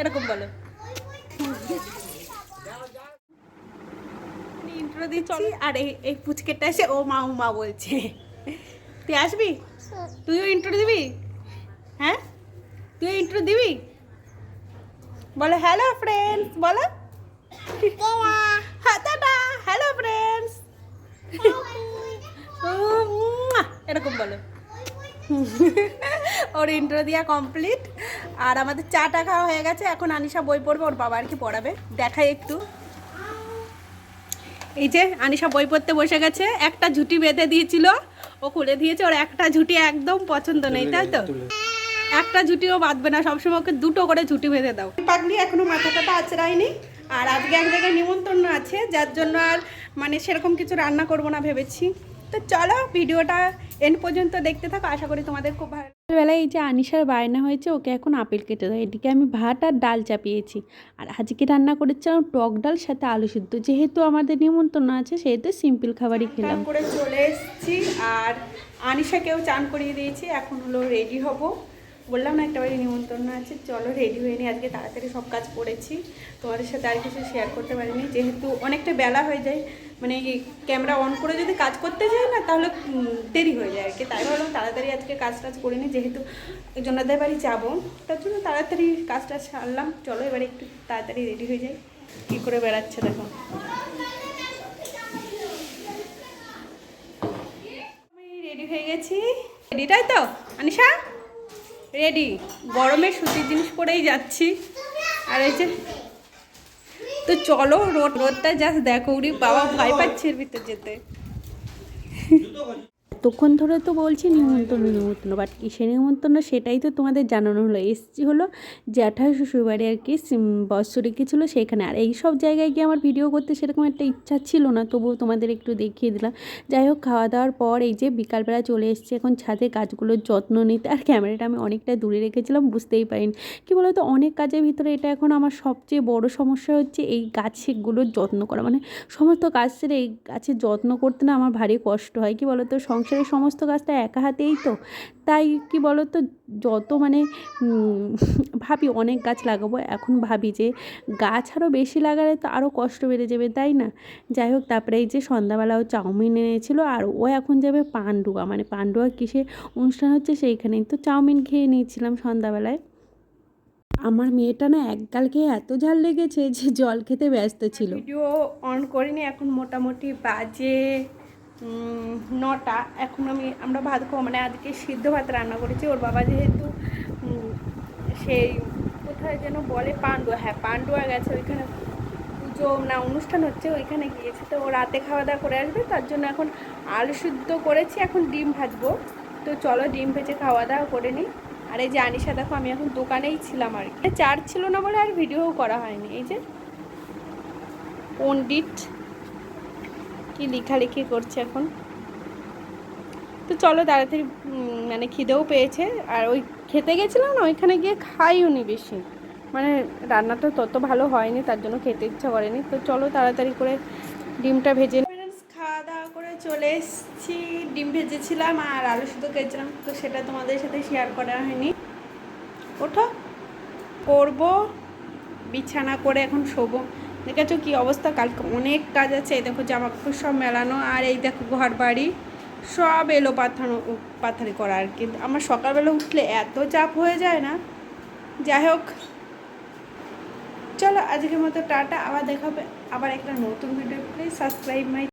এরকম বলো। ইন্ট্রো দিচ্ছি আর এই পুচকেটা এসে ও মা ও মা বলছে। তুই আসবি? তুইও ইন্ট্রো দিবি? হ্যাঁ? তুইও ইন্ট্রো দিবি? বলো হ্যালো ফ্রেন্ডস বলো। হ্যাঁ টাটা। হ্যালো ফ্রেন্ডস এরকম বলো। ওর ইন্ট্রো দিয়া কমপ্লিট আর আমাদের চাটা খাওয়া হয়ে গেছে এখন আনিশা বই পড়বে ওর বাবা আর কি পড়াবে। দেখাই একটু। এই যে আনিশা বই পড়তে বসে গেছে একটা ঝুটি বেঁধে দিয়েছিল ও খুলে দিয়েছে ওর একটা ঝুটি একদম পছন্দ নেই তাই তো? একটা ঝুটিও বাঁধবে না সবসময় ওকে দুটো করে ঝুটি বেঁধে দাও। পাগলি এখনও মাথা টাথা আচড়ায়নি আর আজকে এক জায়গায় নিমন্ত্রণ আছে যার জন্য আর মানে সেরকম কিছু রান্না করব না ভেবেছি। তো চলো ভিডিওটা এন্ড পর্যন্ত দেখতে থাকো আশা করি তোমাদের খুব ভালো বেলায় এই যে আনিশার বায়না হয়েছে ওকে এখন আপেল কেটে দেয় এদিকে আমি ভাত আর ডাল চাপিয়েছি। আর আজকে রান্না করেছিলাম টক ডাল সাথে আলু সিদ্ধ। যেহেতু আমাদের নিমন্ত্রণ আছে সেহেতু সিম্পল খাবারই খেলাম। করে চলে এসেছি আর আনিশাকেও চান করিয়ে দিয়েছি। এখন হলো রেডি হব। বললাম না একটা বাড়ি নিমন্ত্রণ আছে। চলো রেডি হয়ে নি আজকে তাড়াতাড়ি সব কাজ করেছি। তোমাদের সাথে আর কিছু শেয়ার করতে পারিনি। যেহেতু অনেকটা বেলা হয়ে যায় মানে ক্যামেরা অন করে যদি কাজ করতে যাই না, তাহলে দেরি হয়ে যায়। আর কি তাই ভাবলাম তাড়াতাড়ি আজকে কাজ টাজ করিনি যেহেতু জনাদের বাড়ি যাব, তার জন্য তাড়াতাড়ি কাজ টাজ সারলাম। চলো এবারে একটু তাড়াতাড়ি রেডি হয়ে যাই। কী করে বেড়াচ্ছে দেখো। রেডি হয়ে গেছি। রেডি তাই তো? আনিশা? রেডি গরমে সুতির জিনিস পরেই যাচ্ছি। আর এই যে তো চলো রোড রোডটা জাস্ট দেখো উনি বাবা ভয় পাচ্ছে এর ভিতর যেতে। এতক্ষণ ধরে তো বলছি নিমন্ত্রণ নিমন্ত্রণ বাট কিসে নিমন্ত্রণ? সেটাই তো তোমাদের জানানো হলো। এসছি হলো জ্যাঠা শ্বশুরবাড়ি আর কি বৎসরিকী ছিল সেখানে। আর এই সব জায়গায় গিয়ে আমার ভিডিও করতে সেরকম একটা ইচ্ছা ছিল না, তবুও তোমাদের একটু দেখিয়ে দিলাম। যাই হোক, খাওয়া দাওয়ার পর এই যে বিকালবেলা চলে এসেছি এখন ছাদে গাছগুলোর যত্ন নিতে। আর ক্যামেরাটা আমি অনেকটা দূরে রেখেছিলাম, বুঝতেই পারিনি। কী বলতো, অনেক কাজের ভিতরে এটা এখন আমার সবচেয়ে বড় সমস্যা হচ্ছে এই গাছগুলোর যত্ন করা। মানে সমস্ত গাছ ছেড়ে এই গাছের যত্ন করতে না আমার ভারী কষ্ট হয়। কি বলতো সংসারের সমস্ত কাজটা একা হাতেই তো। তাই কি বলতো, যত মানে ভাবি অনেক গাছ লাগাবো, এখন ভাবি যে গাছ আরও বেশি লাগালে তো আরও কষ্ট বেড়ে যাবে, তাই না? যাই হোক, তারপরে এই যে সন্ধ্যাবেলা ও চাউমিন এনেছিল, আর ও এখন যাবে পান্ডুয়া। মানে পান্ডুয়া কিসে অনুষ্ঠান হচ্ছে সেইখানেই। তো চাউমিন খেয়ে নিয়েছিলাম সন্ধ্যাবেলায়। আমার মেয়েটা না একগাল খেয়ে এত ঝাল লেগেছে যে জল খেতে ব্যস্ত ছিল। ভিডিও অন করিনি, এখন মোটামুটি বাজে নটা। এখন আমি, আমরা ভাত খাব মানে আজকে সিদ্ধ ভাত রান্না করেছি। ওর বাবা যেহেতু সেই কোথায় যেন বলে পান্ডুয়া। হ্যাঁ পান্ডুয়া গেছে, ওইখানে পুজো না, অনুষ্ঠান হচ্ছে, ওইখানে গিয়েছে। তো ও রাতে খাওয়া দাওয়া করে আসবে। তার জন্য এখন আলু সিদ্ধ করেছি, এখন ডিম ভাজবো। তো চলো, ডিম ভেজে খাওয়া দাওয়া করে নিই। আর এই যে আনিশা, দেখো, আমি এখন দোকানেই ছিলাম আর কি। চার্জ ছিল না বলে আর ভিডিও করা হয়নি। এই যে, পণ্ডিত কি লেখালেখি করছে এখন? তো চলো তাড়াতাড়ি মানে খিদেও পেয়েছে। আর ওই খেতে গেছিলাম না, ওইখানে গিয়ে খাইও নি বেশি। মানে রান্নাটা তত ভালো হয়নি, তার জন্য খেতে ইচ্ছা করেনি। তো চলো তাড়াতাড়ি করে ডিমটা ভেজে। খাওয়া দাওয়া করে চলে এসেছি। ডিম ভেজেছিলাম আর আলু শুধু খেয়েছিলাম। তো সেটা তোমাদের সাথে শেয়ার করা হয়নি। ওঠো, করব, বিছানা করে এখন শোবো। দেখেছ কি অবস্থা? কালকে অনেক কাজ আছে। এই দেখো জামা কাপড় সব মেলানো আর এই দেখো ঘর বাড়ি সব এলো পাথানো পাথারি করা আর কি। আমার সকালবেলা উঠলে এত চাপ হয়ে যায় না। যাই হোক, চলো আজকের মতো টাটা। আবার দেখাবে আবার একটা নতুন ভিডিও প্লিজ সাবস্ক্রাইব মাই